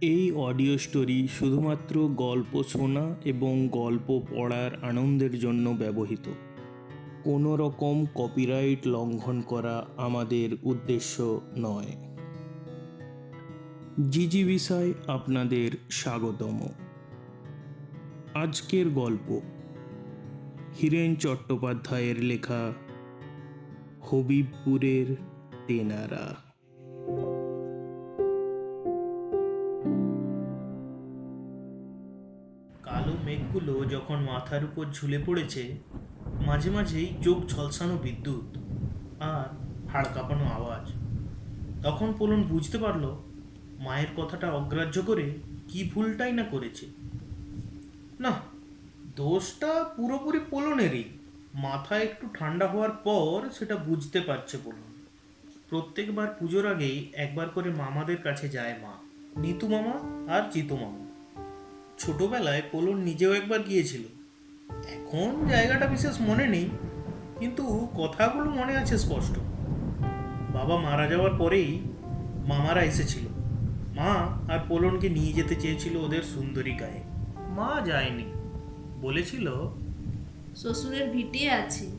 এই audio story শুধুমাত্র গল্প শোনা এবং গল্প পড়ার আনন্দের জন্য ব্যবহৃত। কোনো রকম কপিরাইট লঙ্ঘন করা আমাদের উদ্দেশ্য নয়। জিজি বিষয় আপনাদের স্বাগতম। আজকের গল্প হীরেন চট্টোপাধ্যায়ের লেখা হবিবপুরের তেনারা। কালো যখন মাথার উপর ঝুলে পড়েছে, মাঝে মাঝেই চোখ ঝলসানো বিদ্যুৎ আর হাড় কাঁপানো আওয়াজ। তখন পোলন বুঝতে পারল, মায়ের কথাটা অগ্রাহ্য করে কি ভুলটাই না করেছে। না, দোষটা পুরোপুরি পোলনেরই। মাথা একটু ঠান্ডা হওয়ার পর সেটা বুঝতে পারছে পোলন। প্রত্যেকবার পুজোর আগেই একবার করে মামাদের কাছে যায় মা, নিতু মামা আর চিতু মামা। ছোটবেলায় পোলন নিজেও একবার গিয়েছিল। এখন জায়গাটা বিশেষ মনে নেই, কিন্তু কথাগুলো মনে আছে স্পষ্ট। বাবা মারা যাওয়ার পরেই মামারা এসেছিল। মা আর পোলনকে নিয়ে যেতে চেয়েছিল ওদের সুন্দরী গায়ে। মা যায়নি। বলেছিল, শ্বশুরের ভিটে আছে,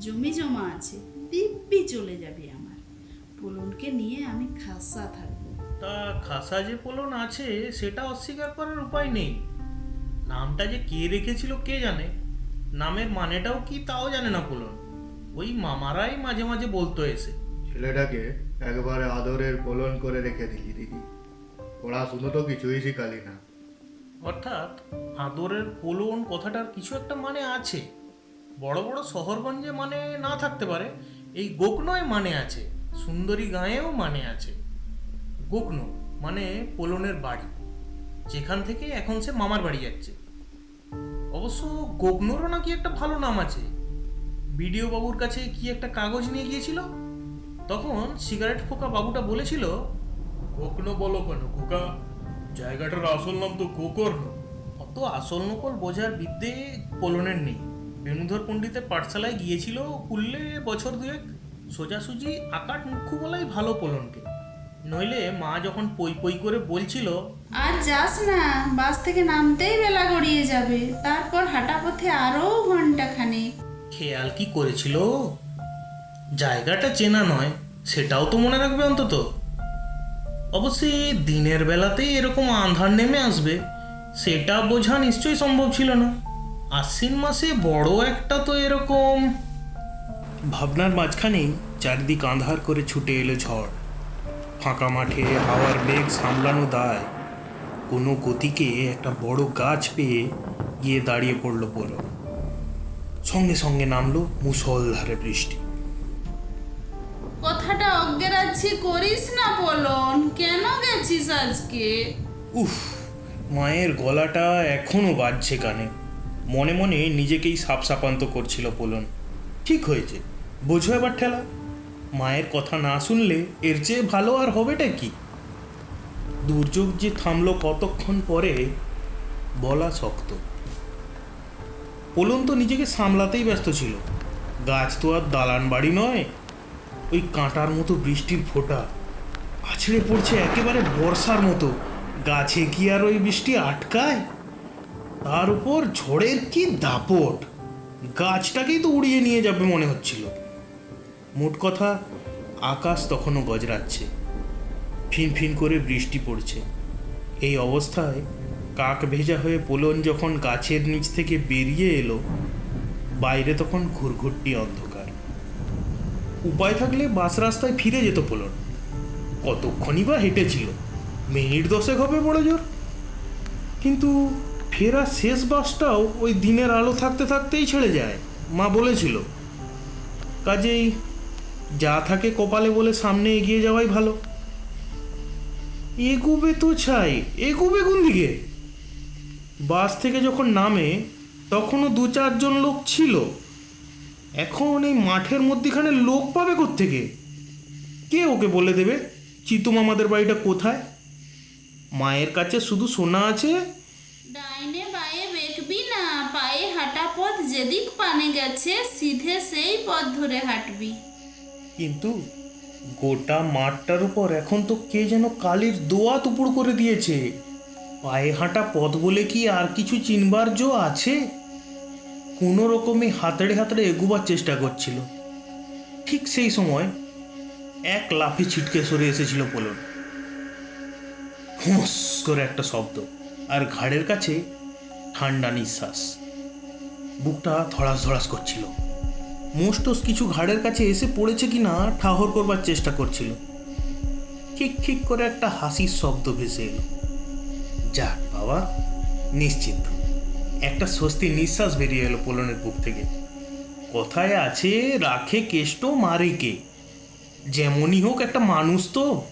জমি জমা আছে, দিব্যি চলে যাবে আমার। পোলনকে নিয়ে আমি খাসা থাকব। তা খাসা যে পোলন আছে সেটা অস্বীকার করার উপায় নেই। নামটা যে কে রেখেছিল কে জানে? নামের মানেটাও কি তাও জানে না পোলন। ওই মামারাই মাঝে মাঝে বলতো এসে। ছেলেটাকে একবারে আদরের পোলন করে রেখে দিলি দিদি। পড়াশুনো তো কিছুই শিখালি না। অর্থাৎ আদরের পোলন কথাটার কিছু একটা মানে আছে। বড় বড় শহরগঞ্জে মানে না থাকতে পারে এই গোকনয় মানে আছে সুন্দরী গাঁয়েও মানে আছে। গোকন মানে পোলনের বাড়ি। যেখান থেকে এখন সে মামার বাড়ি যাচ্ছে। অবশ্য গোকনোরও নাকি একটা ভালো নাম আছে। বিডিও বাবুর কাছে কি একটা কাগজ নিয়ে গিয়েছিল? তখন সিগারেট ফোকা বাবুটা বলেছিল গোকনো বলো কেন খোকা? জায়গাটার আসল নাম তো গোকর্ণ। অত আসল নকল বোঝার বিদ্যে পোলনের নেই। বেণুধর পণ্ডিতের পাঠশালায় গিয়েছিল কুললে বছর দুয়েক। সোজাসুজি আকাট মুখ্য বলাই ভালো পোলনকে। নইলে মা যখন পই পই করে বলছিল আর যাস না বাস থেকে নামতেই বেলা গড়িয়ে যাবে। তারপর হাঁটা পথে আরও ঘণ্টা খানেক খেয়াল কি করেছিল? জায়গাটা চেনা নয় সেটাও তো মনে রাখবে অন্তত। অবশ্যই দিনের বেলাতেই এরকম আন্ধার নেমে আসবে সেটা বোঝা নিশ্চয়ই সম্ভব ছিল না। আশ্বিন মাসে বড় একটা তো এরকম। ভাবনার মাঝখানেই চারদিক আন্ধার করে ছুটে এলো ঝড়। ফাঁকা মাঠে হাওয়ার বেগ সামলানো দায়। কোনো গতিকে একটা বড় গাছ পেয়ে গিয়ে দাঁড়িয়ে পড়ল পড়ল সঙ্গে সঙ্গে নামলো মুসলধারে বৃষ্টি। কথাটা অজ্ঞারাচ্ছি করিস না পোলন কেন গেছিস আজকে? উফ মায়ের গলাটা এখনও বাজছে কানে। মনে মনে নিজেকেই সাপ সাপান্ত করছিল পোলন। ঠিক হয়েছে বোঝো এবার ঠেলা। মায়ের কথা না শুনলে এর চেয়ে ভালো আর হবেটা কি? দুর্যোগ যে থামলো কতক্ষণ পরে, বলা শক্ত। পোলন তো নিজেকে সামলাতেই ব্যস্ত ছিল। গাছ তো আর দালান বাড়ি নয়, ওই কাঁটার মতো বৃষ্টির ফোঁটা। আছড়ে পড়ছে একেবারে বর্ষার মতো। গাছে কি আর ওই বৃষ্টি আটকায়? তার উপর ঝড়ের কি দাপট? গাছটাকেই তো উড়িয়ে নিয়ে যাবে মনে হচ্ছিল। মোট কথা, আকাশ তখনও গজরাচ্ছে। ফিন ফিন করে বৃষ্টি পড়ছে। এই অবস্থায় কাক ভেজা হয়ে পোলন যখন গাছের নিচ থেকে বেরিয়ে এলো, বাইরে তখন ঘুরঘুরটি অন্ধকার। উপায় থাকলে বাস রাস্তায় ফিরে যেত পোলন। কতক্ষণই বা হেঁটেছিল, মিনিট দশেক হবে বড় জোর। কিন্তু ফেরা শেষ বাসটাও ওই দিনের আলো থাকতে থাকতেই ছেড়ে যায়, মা বলেছিল। কাজেই যা থাকে কপালে বলে সামনে এগিয়ে যাওয়াই ভালো। এগুবে তো চাই এগুবে কোন দিকে? বাস থেকে যখন নামে, তখনও দু চারজন লোক ছিল। এখন এই মাঠের মধ্যেখানে লোক পাবে থেকে কে ওকে বলে দেবে, চিতু মামাদের বাড়িটা কোথায়? মায়ের কাছে শুধু সোনা আছে? ডাইনে বায়ে বেঁকবি না, পায়ে হাঁটা পথ যেদিক পানে গেছে, সিধে সেই পথ ধরে হাঁটবি। কিন্তু গোটা মাঠটার উপর এখন তো কে যেন কালির দোয়া তুপুড় করে দিয়েছে। পায়ে হাঁটা পথ বলে কি আর কিছু চিনবার জো আছে? কোনো রকমে হাতড়ে হাতড়ে এগুবার চেষ্টা করছিল। ঠিক সেই সময় এক লাফে ছিটকে সরে এসেছিল পোলন। হুঁস করে একটা শব্দ, আর ঘাড়ের কাছে ঠান্ডা নিঃশ্বাস। বুকটা ধড়াস ধড়াস করছিল। মোস্টস কিছু ঘাড়ের কাছে এসে পড়েছে কি না ঠাহর করবার চেষ্টা করছিল। ঠিক ঠিক করে একটা হাসির শব্দ ভেসে এলো। যাক বাবা নিশ্চিত একটা স্বস্তির নিঃশ্বাস বেরিয়ে এলো পোলনের বুক থেকে। কথায় আছে, রাখে কেষ্ট, মারে কে? যেমনই হোক একটা মানুষ তো।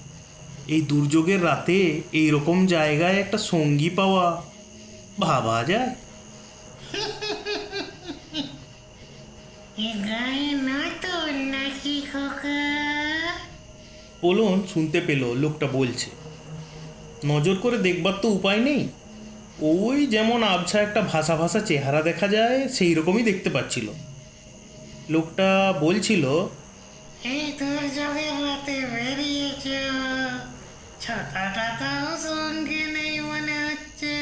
এই দুর্যোগের রাতে এই রকম জায়গায় একটা সঙ্গী পাওয়া। ভাবা যায়। এ গায়ে নতুন নাকি খোকা পোলন শুনতে পেল লোকটা বলছে। নজর করে দেখবার তো উপায় নেই। ওই যেমন আবছা একটা ভাষা ভাষা চেহারা দেখা যায় সেই রকমই দেখতে পাচ্ছিল। লোকটা বলছিল এই তোর যোগের রাতে বেরিয়েছ ছটাটা তাও সঙ্গে নেই মনে হচ্ছে।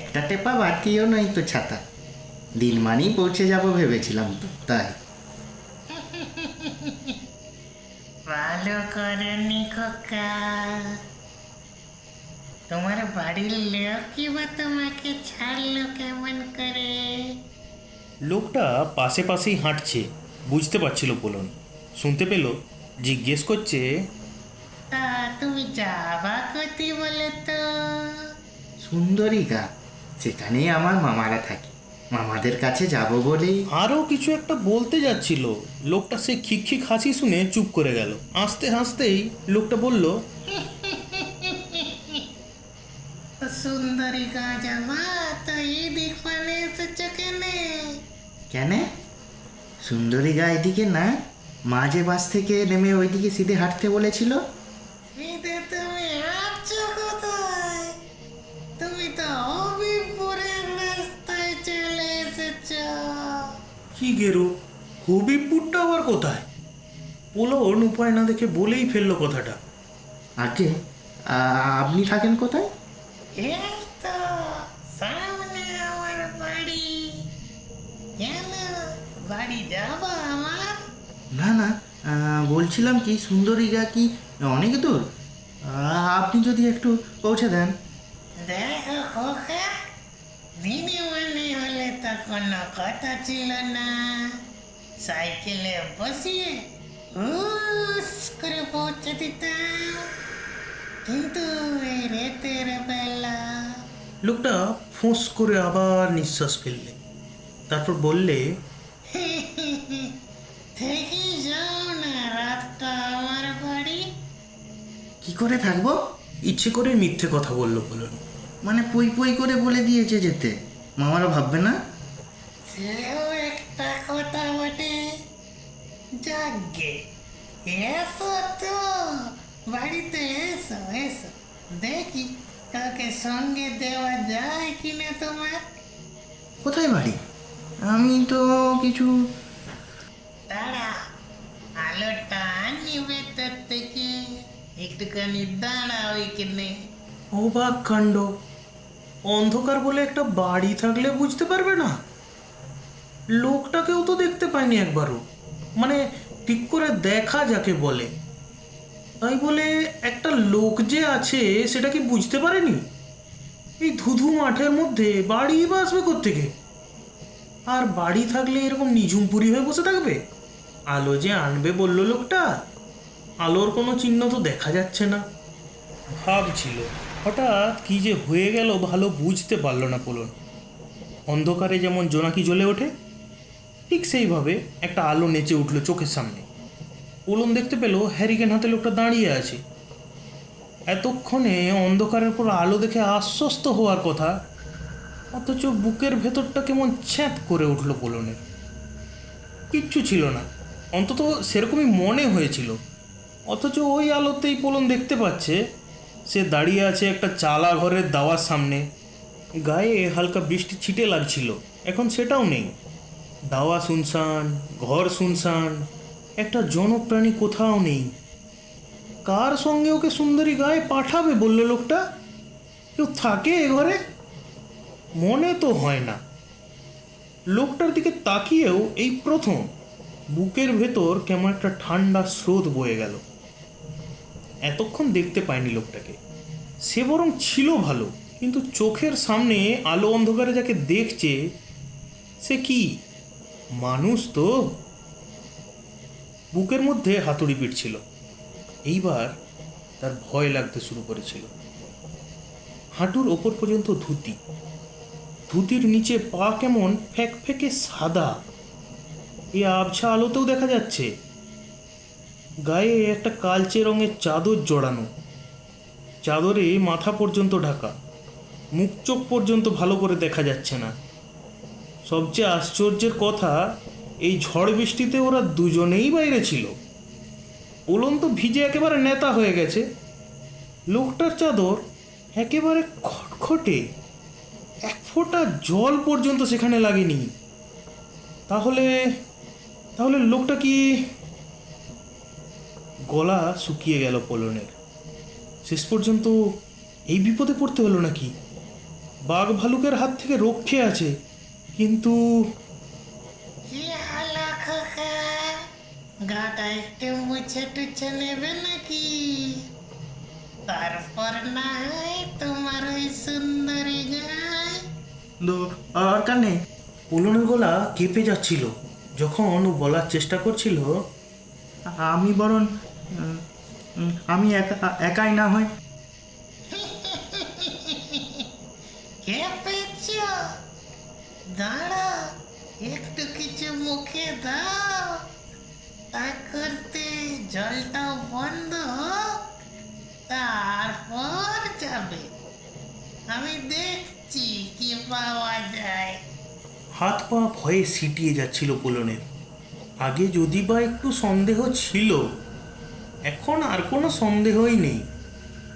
একটা টেপা বাতিও নয় তো ছাতা। দিলমানি পৌঁছে যাব ভেবেছিলাম তো তাই। ভালো করনি খোকা। তোমার বাড়ির লোক কি বা তোমাকে ছাড়লো কেমন করে? লোকটা পাশে পাশেই হাঁটছে বুঝতে পারছিল পোলন। শুনতে পেল জিজ্ঞেস করছে তা তুমি যাবা কতি বলে তো? সুন্দরী গা সেখানেই আমার মামারা থাকে। মামাদের কাছে যাব বলেই। আরও কিছু একটা বলতে যাচ্ছিল। লোকটা সে খিক খিক হাসি শুনে চুপ করে গেল। হাসতে হাসতেই লোকটা বলল তো সুন্দরী গা যাবা তো দিক পানে এসেছ কেনে? কেন? সুন্দরী গা এদিকে না মাঝে বাস থেকে নেমে ওইদিকে সিধে হাঁটতে বলেছিল। শীতে তুমি কি গেরো? হবিবপুরটা আবার কোথায়? পোলন উপায় না দেখে বলেই ফেলল কথাটা। আগে আপনি থাকেন কোথায়? এই তো সামনে আমার বাড়ি। কেন? বাড়ি যাব আমার? না না বলছিলাম কি সুন্দরী গা কি অনেক দূর। আপনি যদি একটু পৌঁছে দেন। দেখো খোকা দিনে কোনো কথা ছিল না সাইকেলে বসিয়ে হুস করে পৌঁছে দিতাম কিন্তু এই রেতের বেলা লোকটা ফোঁস করে আবার নিঃশ্বাস ফেললে। তারপর বললে থেকে যাও না রাতটা আমার বাড়ি। কি করে থাকব? ইচ্ছে করে মিথ্যে কথা বলল বলুন। মানে পই পই করে বলে দিয়েছে যেতে। মামারা ভাববে না? সেও একটা কথা বটে? যাগে এসো তো বাড়িতে এসো এসো। দেখি কাকে সঙ্গে দেওয়া যায় কিনা তোমার। কোথায় বাড়ি? আমি তো কিছু দাঁড়া আলোটা নিবে তোর থেকে। একটুখানি দাঁড়া ওইখানে অবাক কাণ্ড। অন্ধকার বলে একটা বাড়ি থাকলে বুঝতে পারবে না। লোকটাকেও তো দেখতে পাইনি একবারও। মানে ঠিক করে দেখা যাকে বলে। তাই বলে একটা লোক যে আছে, সেটা কি বুঝতে পারেনি? এই ধুধু মাঠের মধ্যে বাড়ি বা আসবে কোত্থেকে? আর বাড়ি থাকলে এরকম নিঝুমপুরি হয়ে বসে থাকবে? আলো যে আনবে বলল লোকটা, আলোর কোনো চিহ্ন তো দেখা যাচ্ছে না। ভাবছিল, হঠাৎ কি যে হয়ে গেল ভালো বুঝতে পারল না পোলন। অন্ধকারে যেমন জোনাকি জ্বলে ওঠে ঠিক সেইভাবে একটা আলো নেচে উঠল চোখের সামনে। পোলন দেখতে পেল হ্যারিকেন হাতে লোকটা দাঁড়িয়ে আছে। এতক্ষণে অন্ধকারের পর আলো দেখে আশ্বস্ত হওয়ার কথা, অথচ বুকের ভেতরটা কেমন ছ্যাঁত করে উঠল পোলনের। কিচ্ছু ছিল না, অন্তত সেরকমই মনে হয়েছিল। অথচ ওই আলোতেই পোলন দেখতে পাচ্ছে, সে দাঁড়িয়ে আছে একটা চালা ঘরের দাওয়ার সামনে। গায়ে হালকা বৃষ্টি ছিটে লাগছিল, এখন সেটাও নেই। দাওয়া শুনশান, ঘর শুনশান, একটা জনপ্রাণী কোথাও নেই। কার সঙ্গে ওকে সুন্দরী গায়ে পাঠাবে বলল লোকটা? কেউ থাকে এ ঘরে? মনে তো হয় না। লোকটার দিকে তাকিয়েও এই প্রথম বুকের ভেতর কেমন একটা ঠান্ডা স্রোত বয়ে গেল। এতক্ষণ দেখতে পায়নি লোকটাকে। সে বরং ছিল ভালো, কিন্তু চোখের সামনে আলো অন্ধকারে যাকে দেখছে, সে কি? মানুষ তো। বুকের মধ্যে হাতুড়ি পিটছিল। এইবার তার ভয় লাগতে শুরু করেছিল। হাঁটুর ওপর পর্যন্ত ধুতি। ধুতির নিচে পা কেমন ফ্যাক ফেকে সাদা। এই আবছা আলোতেও দেখা যাচ্ছে। গায়ে একটা কালচে রঙের চাদর জড়ানো। চাদরে মাথা পর্যন্ত ঢাকা। মুখ চোখ পর্যন্ত ভালো করে দেখা যাচ্ছে না। সবচেয়ে আশ্চর্যের কথা, এই ঝড় বৃষ্টিতে ওরা দুজনেই বাইরে ছিল। ওলন তো ভিজে একেবারে নেতা হয়ে গেছে। লোকটার চাদর একেবারে খটখটে, এক ফোঁটা জল পর্যন্ত সেখানে লাগেনি। তাহলে তাহলে লোকটা কি গলা শুকিয়ে গেল পলনের? শেষ পর্যন্ত এই বিপদে পড়তে হলো নাকি? বাঘ ভালুকের হাত থেকে রক্ষে আছে। কিন্তু কি হলো খোকা গাটা একটু মুছে টুছে নেবে নাকি? তারপর না হয় তোমার ওই সুন্দরী গায়। দ- দরকার নেই গলা কেঁপে যাচ্ছিল। যখন ও বলার চেষ্টা করছিল আমি বরং আমি একা একাই না হয়। দাঁড়া, একটু কিছু মুখে দাও। তা করতে জলটা বন্ধ হোক, তারপর যাবে। আমি দেখছি কি পাওয়া যায়। হাত পা ভয়ে সিটিয়ে যাচ্ছিল পলনের। আগে যদি বা একটু সন্দেহ ছিল, এখন আর কোনো সন্দেহই নেই।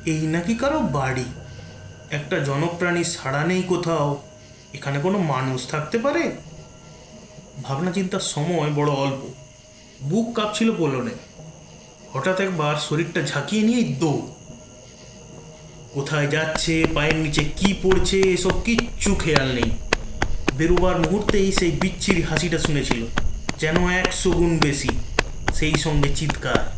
এই নাকি কারও বাড়ি? একটা জনপ্রাণী সাড়া নেই কোথাও। এখানে কোনো মানুষ থাকতে পারে? ভাবনা চিন্তার সময় বড় অল্প। বুক কাঁপছিল পলনে হঠাৎ একবার শরীরটা ঝাঁকিয়ে নিয়ে দৌড়। কোথায় যাচ্ছে, পায়ের নিচে কি পড়ছে, এসব কিচ্ছু খেয়াল নেই। বেরোবার মুহূর্তেই সেই বিচ্ছিরি হাসিটা শুনেছিল, যেন একশো গুণ বেশি। সেই সঙ্গে চিৎকার।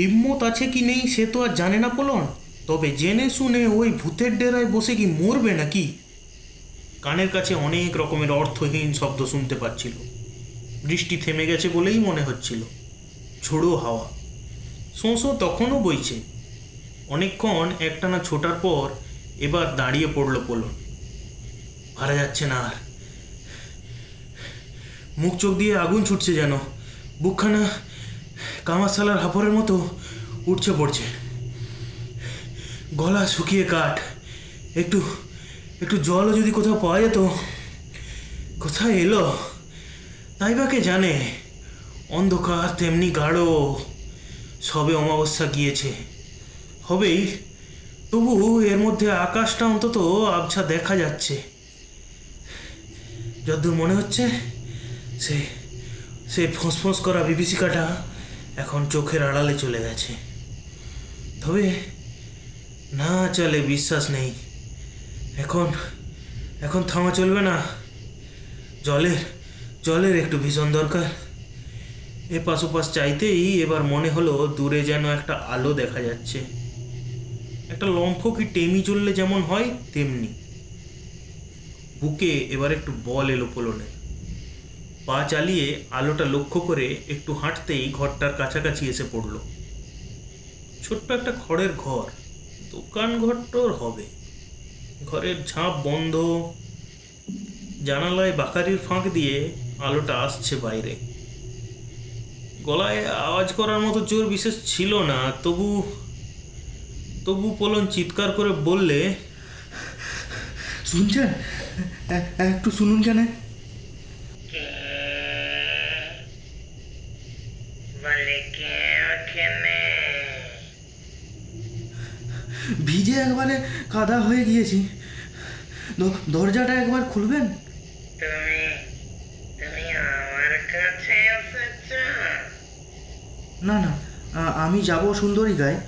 হিম্মত আছে কি নেই সে তো আর জানে না পলন। তবে জেনে শুনে ওই ভূতের ডেরায় বসে কি মরবে নাকি? কানের কাছে অনেক রকমের অর্থহীন শব্দ শুনতে পাচ্ছিল। বৃষ্টি থেমে গেছে বলেই মনে হচ্ছিল। ঝোড়ো হাওয়া। শোঁসো তখনও বইছে। অনেকক্ষণ একটানা ছোটার পর এবার দাঁড়িয়ে পড়ল পলন। পারা যাচ্ছে না আর। মুখ চোখ দিয়ে আগুন ছুটছে যেন। বুকখানা কামাশালার হাফরের মতো উঠছে পড়ছে। গলা শুকিয়ে কাঠ। একটু একটু জলও যদি কোথাও পাওয়া যেত, কোথায় এলো? তাই বা কে জানে? অন্ধকার তেমনি গাঢ়। সবে অমাবস্যা গিয়েছে। হবেই। তবু এর মধ্যে আকাশটা অন্তত আবছা দেখা যাচ্ছে। যদ্দূর মনে হচ্ছে, সে সে ফোঁস করা বিভীষিকাটা এখন চোখের আড়ালে চলে গেছে। তবে না চলে বিশ্বাস নেই। এখন এখন থামা চলবে না। জলের জলের একটু ভীষণ দরকার। এ পাশ ওপাশ চাইতেই এবার মনে হলো দূরে যেন একটা আলো দেখা যাচ্ছে। একটা লম্ফ কি টেমি চললে যেমন হয়, তেমনি। বুকে এবার একটু বল এলো পোলনের পা চালিয়ে আলোটা লক্ষ্য করে একটু হাঁটতেই ঘরটার কাছাকাছি এসে পড়ল। ছোট্ট একটা খড়ের ঘর, দোকান ঘরটোর হবে। ঘরের ঝাঁপ বন্ধ, জানালায় বাকারির ফাঁক দিয়ে আলোটা আসছে বাইরে। গলায় আওয়াজ করার মতো জোর বিশেষ ছিল না, তবু তবু পোলন চিৎকার করে বললে, শুনছেন? একটু শুনুন কেন বলে কে ওখানে ভিজে একবারে কাদা হয়ে গিয়েছি। দরজাটা একবার খুলবেন? তুমি তুমি আমার কাছে না না আমি যাব সুন্দরী গায়ে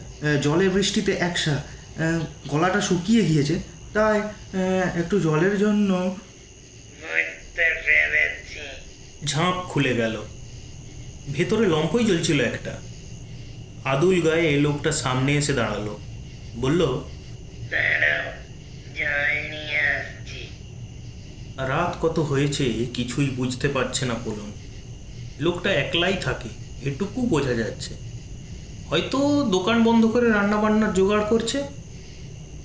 জলে বৃষ্টিতে একসা। গলাটা শুকিয়ে গিয়েছে। তাই একটু জলের জন্য ঝাঁপ খুলে গেল। ভেতরে লম্পই জ্বলছিল একটা। আদুল গায়ে লোকটা সামনে এসে দাঁড়াল। বলল দাঁড়াও জল নিয়ে আসছি রাত কত হয়েছে কিছুই বুঝতে পারছে না পোলন লোকটা একলাই থাকে, এটুকু বোঝা যাচ্ছে। হয়তো দোকান বন্ধ করে রান্না বান্নার জোগাড় করছে।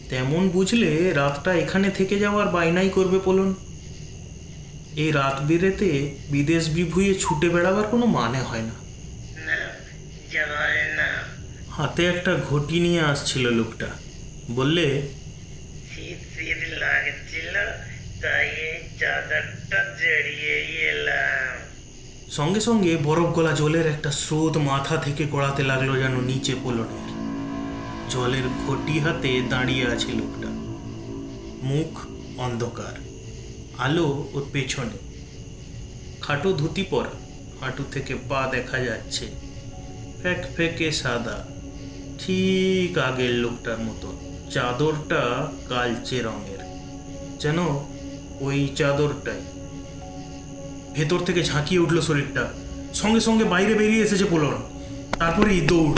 তেমন বুঝলে রাতটা এখানে থেকে যাওয়ার বায়নাই করবে পোলন এই রাত বেরেতে বিদেশ বিভুঁয়ে ছুটে বেড়াবার কোনো মানে হয় না। হাতে একটা ঘটি নিয়ে আসছিল লোকটা। বললে শীত শীত লাগছিল, তাই সঙ্গে সঙ্গে বরফ গলা জলের একটা স্রোত মাথা থেকে গড়াতে লাগল যেন নিচে পোলনের। জলের ঘটি হাতে দাঁড়িয়ে আছে লোকটা। মুখ অন্ধকার, আলো ওর পেছনে। খাটো ধুতি পরা, হাঁটু থেকে পা দেখা যাচ্ছে। ফ্যাক ফেকে সাদা, ঠিক আগের লোকটার মতো। চাদরটা কালচে রঙের। যেন ওই চাদরটাই। ভেতর থেকে ঝাঁকিয়ে উঠল শরীরটা। সঙ্গে সঙ্গে বাইরে বেরিয়ে এসেছে পোলন। তারপরেই দৌড়।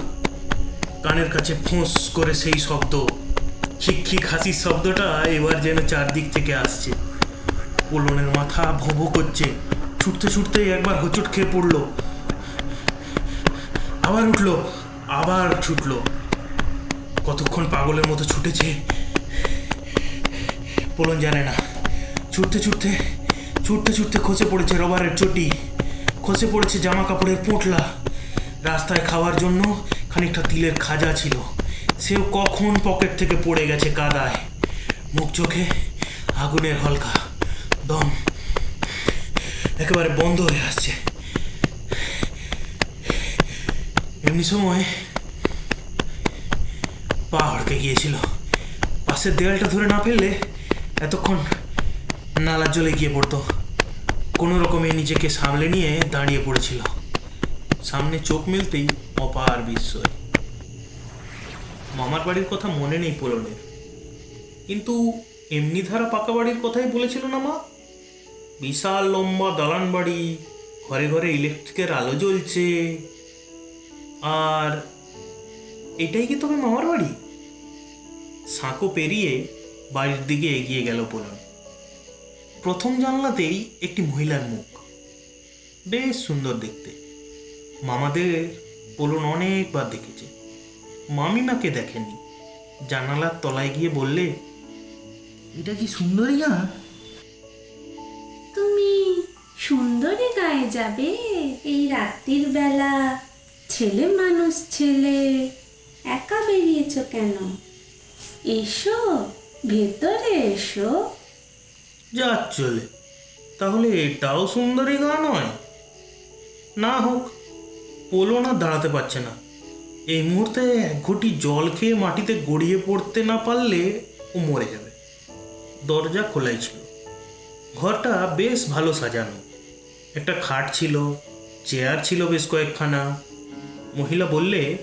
কানের কাছে ফোঁস করে সেই শব্দ। খিক খিক হাসির শব্দটা এবার যেন চারদিক থেকে আসছে। পোলনের মাথা ভো ভো করছে। ছুটতে ছুটতে একবার হোঁচট খেয়ে পড়ল। আবার উঠল, আবার ছুটলো। কতক্ষণ পাগলের মতো ছুটেছে? পোলন জানে না। ছুটতে ছুটতে ছুটতে ছুটতে খসে পড়েছে রবারের চটি। খসে পড়েছে জামা কাপড়ের পোঁটলা। রাস্তায় খাওয়ার জন্য খানিকটা তিলের খাজা ছিল। সেও কখন পকেট থেকে পড়ে গেছে কাদায়। মুখ চোখে আগুনের হলকা দম একেবারে বন্ধ হয়ে আসছে। এমনি সময় পা হড়কে গিয়েছিল। পাশের দেয়ালটা ধরে না ফেললে এতক্ষণ নালার জলে গিয়ে পড়তো। কোনো রকমে নিজেকে সামলে নিয়ে দাঁড়িয়ে পড়েছিল। সামনে চোখ মেলতেই অপার বিস্ময়। মামার বাড়ির কথা মনে নেই পোলনের। কিন্তু এমনি ধারা পাকা বাড়ির কথাই বলেছিল না মা? বিশাল লম্বা দালান বাড়ি, ঘরে ঘরে ইলেকট্রিকের আলো জ্বলছে। আর এটাই কি তবে মামার বাড়ি? সাঁকো পেরিয়ে বাড়ির দিকে এগিয়ে গেল পোলন। প্রথম জানলাতেই একটি মহিলার মুখ। বেশ সুন্দর দেখতে। মামাদের পোলন অনেকবার দেখেছে। মামিমাকে দেখেনি জানালার তলায় গিয়ে বললে এটা কি সুন্দরী গা? তুমি সুন্দরী গায়ে যাবে এই রাত্রির বেলা। ছেলে মানুষ ছেলে। একা বেরিয়েছ কেন? এসো ভেতরে এসো। যা চলে। তাহলে এটাও সুন্দরী গা নয়। না হোক, পোলো না দাঁড়াতে পারছে না। এই মুহূর্তে এক ঘটি জল খেয়ে মাটিতে গড়িয়ে পড়তে না পারলে ও মরে যাবে। দরজা খোলাই ছিল। ঘরটা বেশ ভালো সাজানো। একটা খাট ছিল, চেয়ার ছিল বেশ কয়েকখানা। মহিলা বললে,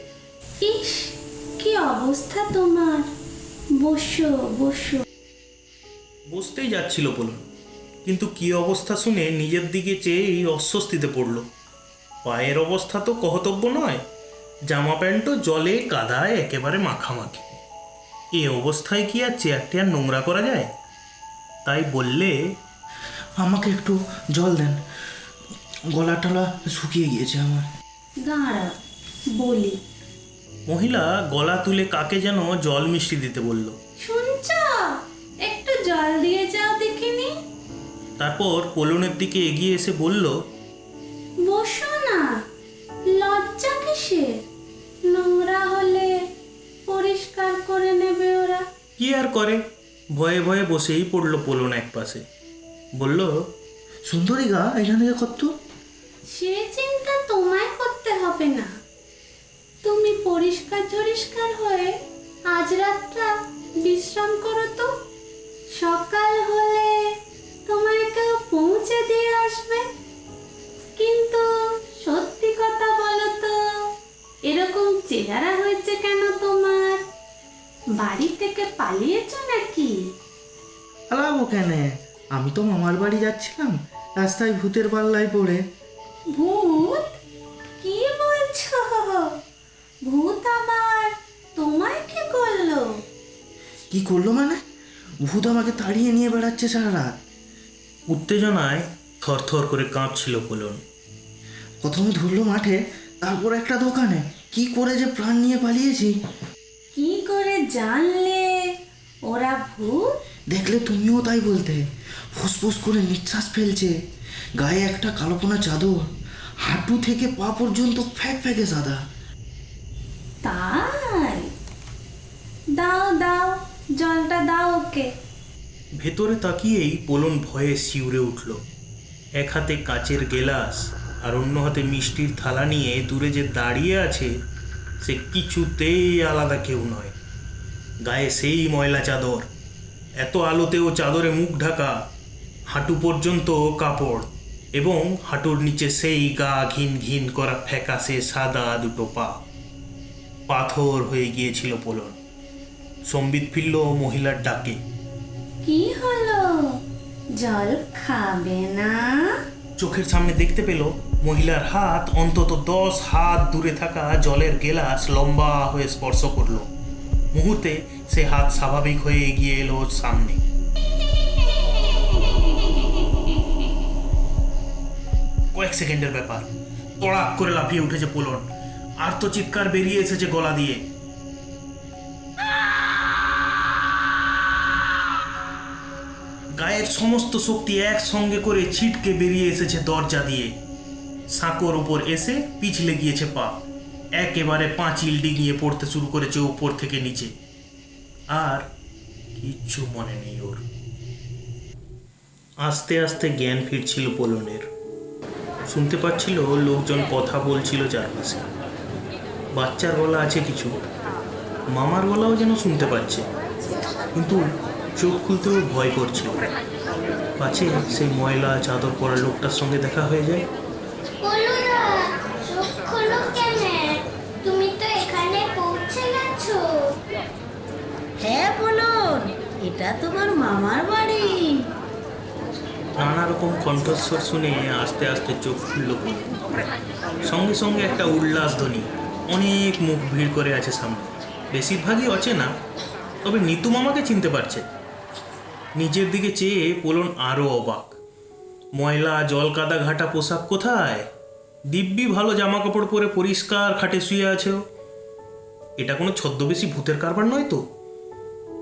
ইস, কি অবস্থা তোমার? বসো বসো। বসতেই যাচ্ছিল বলুন কিন্তু কি অবস্থা শুনে নিজের দিকে চেয়েই অস্বস্তিতে পড়ল। পায়ের অবস্থা তো কহতব্য নয়। জামা প্যান্টও জলে কাদায় একেবারে মাখামাখি। এ অবস্থায় কি আর চেয়ারটি আর নোংরা করা যায়? তাই বললে আমাকে একটু জল দেন। গলা টলা শুকিয়ে গিয়েছে আমার। দাঁড়াও বলি। মহিলা গলা তুলে কাকে যেন জল মিষ্টি দিতে বলল। দিয়ে যাও দেখিনি? তারপর পোলনের দিকে এগিয়ে এসে বলল বসো না লজ্জা কিসের? নোংরা হলে পরিষ্কার করে নেবে ওরা। কি আর করে? ভয়ে ভয়ে বসেই পড়ল পোলন এক পাশে বলল সুন্দরীগা এখান থেকে কত সে চিন্তা তোমায় করতে হবে না। তুমি পরিষ্কার ঝরিষ্কার হয়ে আজ রাতটা বিশ্রাম করো তো। সকাল হলে তোমায় কেউ পৌঁছে দিয়ে আসবে। কিন্তু সত্যি কথা বলো তো এরকম চেহারা হয়েছে কেন তোমার? বাড়ি থেকে পালিয়েছো নাকি? আলাবো কেন আমি তো মামার বাড়ি যাচ্ছিলাম রাস্তায় ভূতের পাল্লায় পড়ে। ভূত? কি বলছো? ভূত আমার তোমায় কি করল? কি করল মানে? ভূত আমাকে তাড়িয়ে নিয়ে বেড়াচ্ছে সারা রাত। উত্তেজনায় থরথর করে কাঁপছিল পোলন প্রথমে ধরলো মাঠে তারপর একটা দোকানে। কি করে যে প্রাণ নিয়ে পালিয়েছি। কি করে জানলে? ওরা ভূত? দেখলে তুমিও তাই বলতে। ফুসফুস করে নিঃশ্বাস ফেলছে। গায়ে একটা কালোপোনা চাদর। হাঁটু থেকে পা পর্যন্ত ফ্যাক ফ্যাকে সাদা। তাই? দাও দাও। জলটা দাও ওকে। ভেতরে তাকিয়েই পোলন ভয়ে শিউরে উঠল। এক হাতে কাচের গেলাস আর অন্য হাতে মিষ্টির থালা নিয়ে দূরে যে দাঁড়িয়ে আছে, সে কিছুতেই আলাদা কেউ নয়। গায়ে সেই ময়লা চাদর। এত আলোতেও চাদরে মুখ ঢাকা, হাঁটু পর্যন্ত কাপড় এবং হাঁটুর নিচে সেই গা ঘিন ঘিন করা ফ্যাকাশে সাদা দুটো পা। পাথর হয়ে গিয়েছিল পোলন। সম্বিত ফিরল মহিলার ডাকে। কি হলো? জল খাবে না? চোখের সামনে দেখতে পেল মহিলার হাত অন্তত দশ হাত দূরে থাকা জলের গেলাস লম্বা হয়ে স্পর্শ করল। মুহূর্তে সে হাত স্বাভাবিক হয়ে এগিয়ে এলো ওর সামনে। কয়েক সেকেন্ডের ব্যাপার। তড়াক করে লাফিয়ে উঠেছে পোলন। আর তো চিৎকার বেরিয়ে এসেছে গলা দিয়ে। গায়ের সমস্ত শক্তি একসঙ্গে করে ছিটকে বেরিয়ে এসেছে দরজা দিয়ে। সাঁকোর ওপর এসে পিছলে গিয়েছে পা। একেবারে পাঁচিল ডিঙিয়ে পড়তে শুরু করেছে উপর থেকে নিচে। আর কিচ্ছু মনে নেই ওর। আস্তে আস্তে জ্ঞান ফিরছিল পোলনের। শুনতে পাচ্ছিল লোকজন কথা বলছিল চারপাশে। বাচ্চার গলা আছে কিছু। মামার গলাও যেন শুনতে পাচ্ছে। কিন্তু চোখ খুলতেও ভয় করছিল। পাছে সেই ময়লা চাদর পরা লোকটার সঙ্গে দেখা হয়ে যায়। তুমি তো এখানে পৌঁছে গেছো। হ্যাঁ বলুন এটা তোমার মামার বাড়ি। নানা রকম কণ্ঠস্বর শুনে আস্তে আস্তে চোখ খুলল। সঙ্গে সঙ্গে একটা উল্লাস ধ্বনি অনেক মুখ ভিড় করে আছে সামনে। বেশিরভাগই অচেনা তবে নিতু মামাকে চিনতে পারছে। নিজের দিকে চেয়ে পোলন আরও অবাক। ময়লা, জল, কাদা, ঘাটা পোশাক কোথায়? দিব্যি ভালো জামা কাপড় পরে পরিষ্কার খাটে শুয়ে আছে এটা কোনো ছদ্মবেশী ভূতের কারবার নয় তো?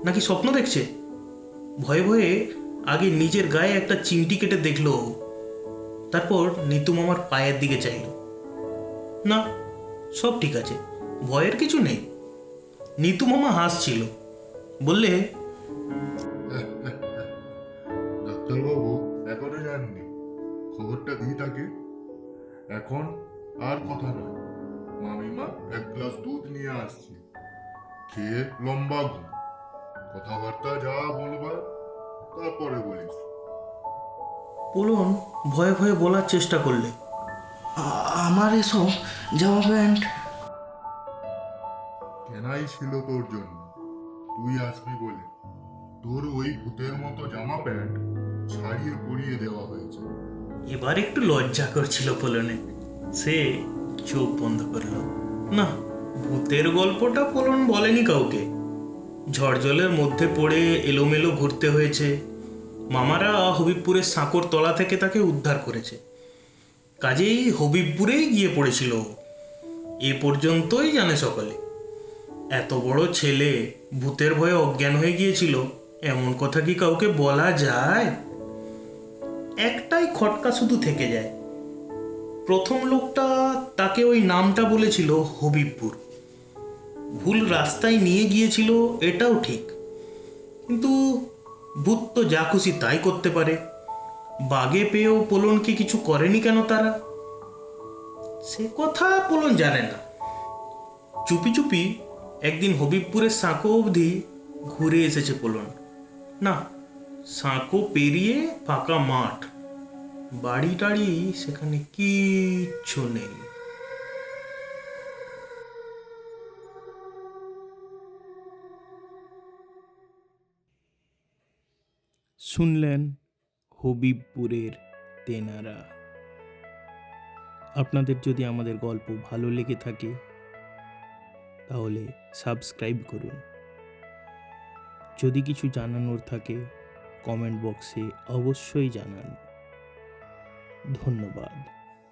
নাকি স্বপ্ন দেখছে? ভয়ে ভয়ে আগে নিজের গায়ে একটা চিমটি কেটে দেখল। তারপর নিতু মামার পায়ের দিকে চাইল। না, সব ঠিক আছে, ভয়ের কিছু নেই। নিতু মামা হাসছিল। বললে খবরটা দিই তাকে। এখন আর কথা নয়। মামিমা এক গ্লাস দুধ নিয়ে আসছি। খেয়ে লম্বা ঘুম। কথাবার্তা যা বলবার তারপরে বলিস। পোলন ভয়ে ভয়ে বলার চেষ্টা করলে। আমার এসব জামা প্যান্ট। কেনাই ছিল তোর জন্য। তুই আসবি বলে। তোর ওই ভূতের মতো জামা প্যান্ট ছাড়িয়ে পরিয়ে দেওয়া হয়েছে। এবার একটু লজ্জা করছিল পোলনে। সে চোখ বন্ধ করল। না, ভূতের গল্পটা পোলন বলেনি কাউকে। ঝড় জলের মধ্যে পড়ে এলোমেলো ঘুরতে হয়েছে। মামারা হবিবপুরের সাঁকোর তলা থেকে তাকে উদ্ধার করেছে। কাজেই হবিবপুরেই গিয়ে পড়েছিল এ পর্যন্তই জানে সকলে। এত বড় ছেলে ভূতের ভয়ে অজ্ঞান হয়ে গিয়েছিল। এমন কথা কি কাউকে বলা যায়? একটাই খটকা শুধু থেকে যায়। প্রথম লোকটা তাকে ওই নামটা বলেছিল হবিবপুর। ভুল রাস্তায় নিয়ে গিয়েছিল, এটাও ঠিক। কিন্তু ভূত তো যা খুশি তাই করতে পারে। বাগে পেয়েও পোলনকে কিছু করেনি কেন তারা? সে কথা পোলন জানে না। চুপি চুপি একদিন হবিবপুরের সাঁকো অবধি ঘুরে এসেছে পোলন। না সাঁকো পেরিয়ে ফাঁকা মাঠ। বাড়ি টাড়ি সেখানে কিচ্ছু নেই। শুনলেন হবিবপুরের তেনারা। আপনাদের যদি আমাদের গল্প ভালো লেগে থাকে, তাহলে সাবস্ক্রাইব করুন। যদি কিছু জানানোর থাকে কমেন্ট বক্সে অবশ্যই জানান। ধন্যবাদ।